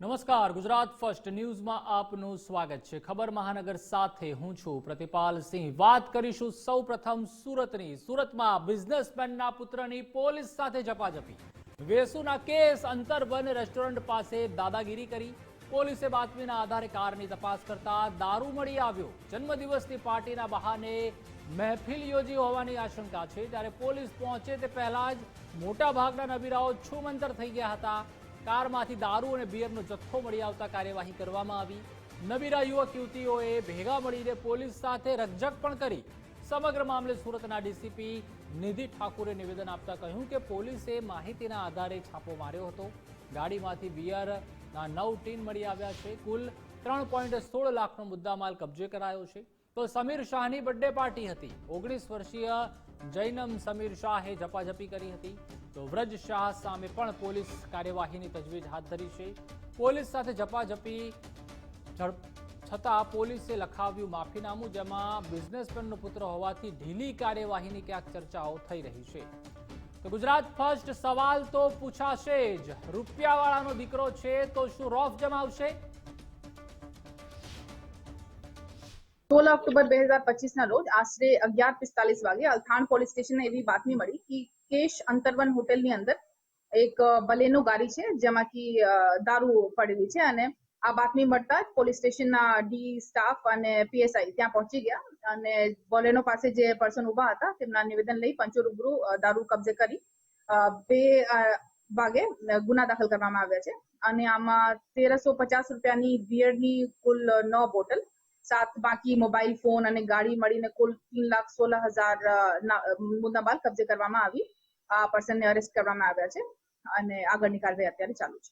નમસ્કાર, ગુજરાત ફર્સ્ટ ન્યૂઝમાં આપનું સ્વાગત છે. ખબર મહાનગર સાથે હું છું પ્રતિપાલ સિંહ. વાત કરીશું સૌ પ્રથમ સુરતની. સુરતમાં બિઝનેસમેનના પુત્રની પોલીસ સાથે ઝપાઝપી. વેસુના કેસ અંતરબન રેસ્ટોરન્ટ પાસે દાદાગીરી કરી. પોલીસે બાતમીના આધારે કારની તપાસ કરતા દારૂ મળી આવ્યો. જન્મદિવસની પાર્ટીના બહાને મહેફિલ યોજી હોવાની આશંકા છે. ત્યારે પોલીસ પહોંચે તે પહેલા જ મોટા ભાગના નબીરાઓ છુમંતર થઈ ગયા હતા. કારમાંથી દારૂ અને બિયરનો જથ્થો મળી આવતા કાર્યવાહી કરવામાં આવી. નબીરા યુવક યુવતીઓએ ભેગા મળીને પોલીસ સાથે રકઝક પણ કરી. સમગ્ર મામલે સુરતના ડીસીપી નિધિ ઠાકુરે નિવેદન આપતા કહ્યું કે પોલીસે માહિતીના આધારે છાપો માર્યો હતો. ગાડીમાંથી બિયરના નવ ટીન મળી આવ્યા છે. કુલ ત્રણ પોઈન્ટ સોળ લાખનો મુદ્દામાલ કબજે કરાયો છે. તો સમીર શાહની બર્થડે પાર્ટી હતી. ઓગણીસ વર્ષીય જૈનમ સમીર શાહે ઝપાઝપી કરી હતી. તો વ્રજ શાહ સામે પણ પોલીસ કાર્યવાહીની તજવીજ હાથ ધરી છે. પોલીસ સાથે ઝપાઝપી છતાં પોલીસે લખાવ્યું માફીનામું, જેમાં બિઝનેસમેનનો પુત્ર હોવાથી ઢીલી કાર્યવાહીની ક્યાંક ચર્ચાઓ થઈ રહી છે. તો ગુજરાત ફર્સ્ટ સવાલ તો પૂછાશે જ. રૂપિયાવાળાનો દીકરો છે તો શું રોફ જમાવશે? સોળ ઓક્ટોબર બે હજાર પચીસના રોજ આશરે અગિયાર પિસ્તાલીસ વાગે અલથાણ પોલીસ સ્ટેશનને એવી બાતમી મળી કે કેશ અંતરવન હોટેલની અંદર એક બલેનો ગાડી છે જેમાં અ, દારૂ પડેલી છે અને આ બાતમી મળતા પોલીસ સ્ટેશનના ડી સ્ટાફ અને પીએસઆઈ ત્યાં પહોંચી ગયા અને બોલેનો પાસે જે પર્સન ઊભા હતા તેમના નિવેદન લઈ પંચો રૂબરૂ દારૂ કબજે કરી બે વાગે ગુના દાખલ કરવામાં આવ્યા છે. અને આમાં તેરસો પચાસ રૂપિયાની બિયરની કુલ નવ બોટલ સાત બાકી મોબાઈલ ફોન અને ગાડી મળીને કુલ तीन લાખ સોળ હજાર મુદ્દામાલ કબજે કરવામાં આવી આ પર્સનને અરેસ્ટ કરવામાં આવ્યા છે અને આગળની કાર્યવાહી અત્યારે ચાલુ છે